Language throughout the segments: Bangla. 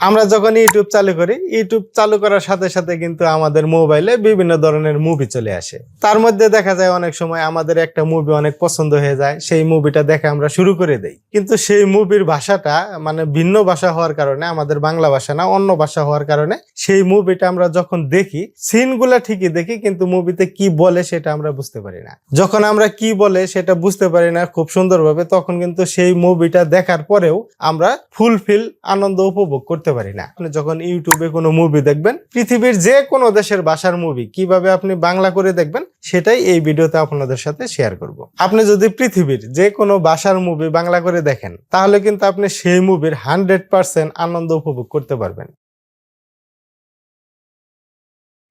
আমরা যখন ইউটিউব চালু করি ইউটিউব চালু করার সাথে সাথে কিন্তু আমাদের মোবাইলে বিভিন্ন ধরনের মুভি চলে আসে। তার মধ্যে দেখা যায় অনেক সময় আমাদের একটা মুভি অনেক পছন্দ হয়ে যায়, সেই মুভিটা দেখে আমরা শুরু করে দেই। কিন্তু সেই মুভির ভাষাটা মানে ভিন্ন ভাষা হওয়ার কারণে, আমাদের বাংলা ভাষা না, অন্য ভাষা হওয়ার কারণে সেই মুভিটা আমরা যখন দেখি সিনগুলা ঠিকই দেখি, কিন্তু মুভিতে কি বলে সেটা আমরা বুঝতে পারি না। যখন আমরা কি বলে সেটা বুঝতে পারি না খুব সুন্দরভাবে, তখন কিন্তু সেই মুভিটা দেখার পরেও আমরা ফুলফিল আনন্দ উপভোগ করতে পারি না। আপনি যখন ইউটিউবে কোনো মুভি দেখবেন, পৃথিবীর যে কোনো দেশের ভাষার মুভি কীভাবে আপনি বাংলা করে দেখবেন, সেটাই এই ভিডিওতে আপনাদের সাথে শেয়ার করব। আপনি যদি পৃথিবীর যে কোনো ভাষার মুভি বাংলা করে দেখেন, তাহলে কিন্তু আপনি সেই মুভির হান্ড্রেড পার্সেন্ট আনন্দ উপভোগ করতে পারবেন।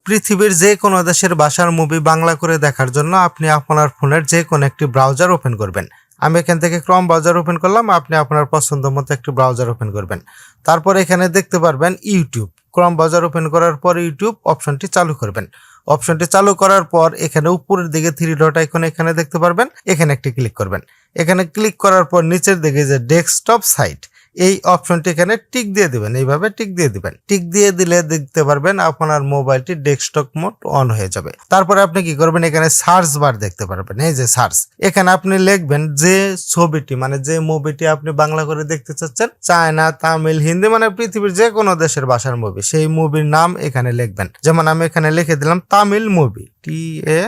পৃথিবীর যে কোনো দেশের ভাষার মুভি বাংলা করে দেখার জন্য আপনি আপনার ফোনের যে কোনো একটি ব্রাউজার ওপেন করবেন। আমি এখান থেকে ক্রম ব্রাউজার ওপেন করলাম, আপনি আপনার পছন্দ মতো একটি ব্রাউজার ওপেন করবেন। তারপর এখানে দেখতে পারবেন ইউটিউব ক্রম ব্রাউজার ওপেন করার পর ইউটিউব অপশনটি চালু করবেন। অপশনটি চালু করার পর এখানে উপরের দিকে থ্রি ডট আইকন এখানে দেখতে পারবেন। এখানে একটি ক্লিক করবেন। এখানে ক্লিক করার পর নিচের দিকে যে ডেস্কটপ সাইট এই অপশনটি এখানে টিক দিয়ে দিবেন। এইভাবে টিক দিয়ে দিবেন। টিক দিয়ে দিলে দেখতে পারবেন আপনার মোবাইলটি ডেস্কটপ মোড অন হয়ে যাবে। তারপরে আপনি কি করবেন? এখানে সার্চ বার দেখতে পারবেন। এই যে সার্চ এখানে আপনি লিখবেন যে ছবিটি মানে যে মুভিটি আপনি বাংলা করে দেখতে চাচ্ছেন, চায়না, তামিল, হিন্দি মানে পৃথিবীর যে কোনো দেশের ভাষার মুভি সেই মুভির নাম এখানে লিখবেন। যেমন আমি এখানে লিখে দিলাম তামিল মুভি টি এ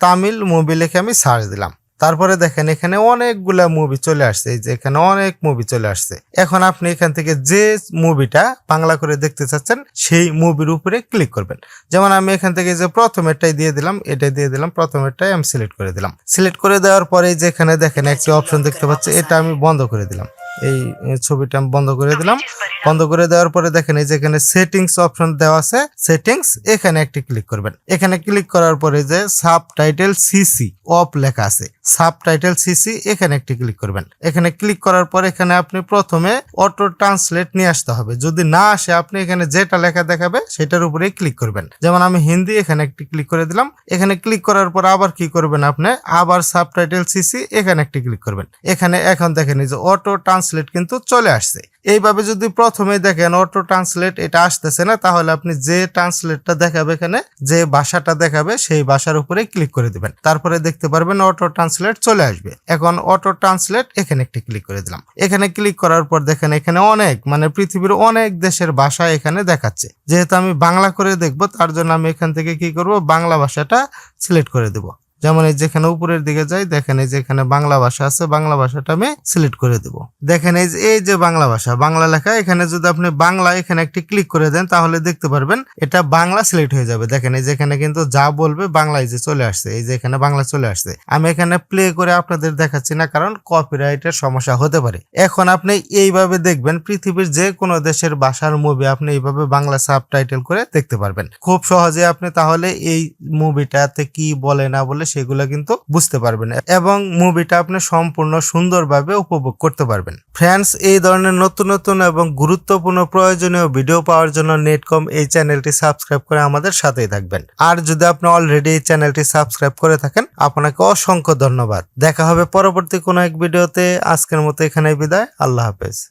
তামিল মুভি লিখে আমি সার্চ দিলাম। তারপরে দেখেন এখানে অনেকগুলা মুভি চলে আসছে, এই যে এখানে অনেক মুভি চলে আসছে। এখন আপনি এখান থেকে যে মুভিটা বাংলা করে দেখতে চাচ্ছেন, সেই মুভির উপরে ক্লিক করবেন। যেমন আমি এখান থেকে যে প্রথমেরটাই দিয়ে দিলাম এটা দিয়ে দিলাম, প্রথমেরটাই আমি সিলেক্ট করে দিলাম। সিলেক্ট করে দেওয়ার পরে যে এখানে দেখেন একটি অপশন দেখতে পাচ্ছি, এটা আমি বন্ধ করে দিলাম। এই ছবিটা আমি বন্ধ করে দিলাম। বন্ধ করে দেওয়ার পরে দেখেন এই যে এখানে সেটিংস অপশন দেওয়া আছে। সেটিংস এখানে একটি ক্লিক করবেন। এখানে ক্লিক করার পরে যে সাব টাইটেল সিসি অফ লেখা আছে। সাব টাইটেল সিসি এখানে একটি ক্লিক করবেন। এখানে ক্লিক করার পর এখানে আপনি প্রথমে অটো ট্রান্সলেট নিয়ে আসতে হবে। যদি না আসে আপনি এখানে যেটা লেখা দেখাবে সেটার উপরে ক্লিক করবেন। যেমন আমি হিন্দি এখানে একটি ক্লিক করে দিলাম। এখানে ক্লিক করার পর আবার কি করবেন আপনি? আবার সাব টাইটেল সিসি এখানে একটি ক্লিক করবেন। এখানে এখন দেখেন এই যে অটো ট্রান্সলেট কিন্তু চলে আসছে। এইভাবে যদি প্রথমে দেখেন অটো ট্রান্সলেট এটা আসতেছে না, তাহলে আপনি যে ট্রান্সলেটটা দেখাবে এখানে, যে ভাষাটা দেখাবে, সেই ভাষার উপরে ক্লিক করে দিবেন। তারপরে দেখতে পারবেন অটো ট্রান্সলেট চলে আসবে। এখন অটো ট্রান্সলেট এখানে একটি ক্লিক করে দিলাম। এখানে ক্লিক করার পর দেখেন এখানে অনেক মানে পৃথিবীর অনেক দেশের ভাষা এখানে দেখাচ্ছে। যেহেতু আমি বাংলা করে দেখব, তার জন্য আমি এখান থেকে কি করব? বাংলা ভাষাটা সিলেক্ট করে দেবো। যেমন এই যেখানে উপরের দিকে যাই, দেখেন এই যে এখানে বাংলা ভাষা আছে, বাংলা ভাষাটা আমি সিলেক্ট করে দেব। দেখেন এই যে এই যে বাংলা ভাষা, বাংলা লেখা, এখানে যদি আপনি বাংলা এখানে একটি ক্লিক করে দেন, তাহলে দেখতে পারবেন এটা বাংলা সিলেক্ট হয়ে যাবে। দেখেন এই যেখানে কিন্তু যা বলবে বাংলায় যে চলে আসছে, এই যে এখানে বাংলা চলে আসছে। আমি এখানে প্লে করে আপনাদের দেখাচ্ছি না, কারণ কপিরাইটের সমস্যা হতে পারে। এখন আপনি এইভাবে দেখবেন, পৃথিবীর যে কোনো দেশের ভাষার মুভি আপনি এইভাবে বাংলা সাবটাইটেল করে দেখতে পারবেন। খুব সহজে আপনি তাহলে এই মুভিটাতে কি বলে না বলে সেগুলো কিন্তু বুঝতে পারবেন। এবং মুভিটা আপনি সম্পূর্ণ সুন্দরভাবে উপভোগ করতে পারবেন। ফ্রেন্ডস, এই ধরনের নতুন নতুন এবং গুরুত্বপূর্ণ প্রয়োজনীয় ভিডিও পাওয়ার জন্য নেটকম এই চ্যানেলটি সাবস্ক্রাইব করে আমাদের সাথেই থাকবেন। আর যদি আপনি অলরেডি এই চ্যানেলটি সাবস্ক্রাইব করে থাকেন, আপনাকে অসংখ্য ধন্যবাদ। দেখা হবে পরবর্তী কোনো এক ভিডিওতে। আজকের মতো এখানে বিদায়। আল্লাহ হাফেজ।